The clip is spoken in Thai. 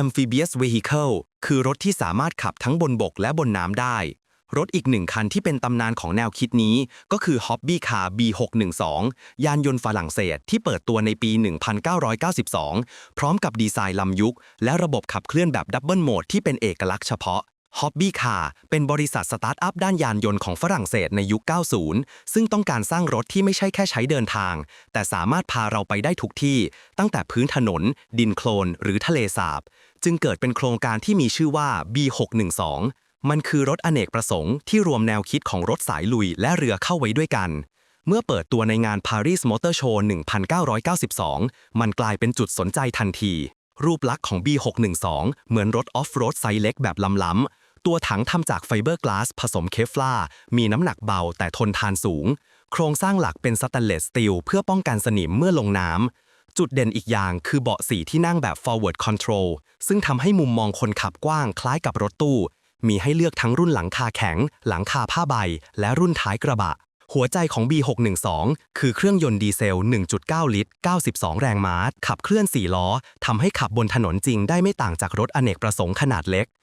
Amphibious Vehicle คือรถที่สามารถขับทั้งบนบกและบนน้ำได้ รถอีกหนึ่งคันที่เป็นตำนานของแนวคิดนี้ ก็คือ Hobby Car B612 ยานยนต์ฝรั่งเศสที่เปิดตัวในปี 1992 พร้อมกับดีไซน์ลำยุค และระบบขับเคลื่อนแบบดับเบิลโหมดที่เป็นเอกลักษณ์เฉพาะ Hobby Car เป็นบริษัทสตาร์ทอัพด้านยานยนต์ของฝรั่งเศสในยุค 90 ซึ่งต้องการสร้างรถที่ไม่ใช่แค่ใช้เดินทาง แต่สามารถพาเราไปได้ทุกที่ ตั้งแต่พื้นถนน ดินโคลน หรือทะเลสาบ จึงเกิดเป็นโครงการที่มีชื่อว่า B612 มันคือรถอเนกประสงค์ที่รวมแนวคิดของรถสายลุยและเรือเข้าไว้ด้วยกัน เมื่อเปิดตัวในงาน Paris Motor Show 1992 มันกลายเป็นจุดสนใจทันทีรูปลักษณ์ของ B612 เหมือนรถออฟโรดไซส์เล็กแบบล้ำๆ ตัวถังทำจากไฟเบอร์กลาสผสมเคฟลามีน้ำหนักเบาแต่ทนทานสูง โครงสร้างหลักเป็นสแตนเลสสตีลเพื่อป้องกันสนิมเมื่อลงน้ำ จุดเด่นอีกอย่างคือเบาะสีที่นั่งแบบ forward control ซึ่งทำให้มุมมองคนขับกว้างคล้ายกับรถตู้ มีให้เลือกทั้งรุ่นหลังคาแข็ง หลังคาผ้าใบ และรุ่นท้ายกระบะ หัวใจของ B612 คือเครื่องยนต์ดีเซล 1.9 ลิตร 92 แรงม้าขับเคลื่อน 4 ล้อทำให้ขับบนถนนจริงได้ไม่ต่างจากรถอเนกประสงค์ขนาดเล็ก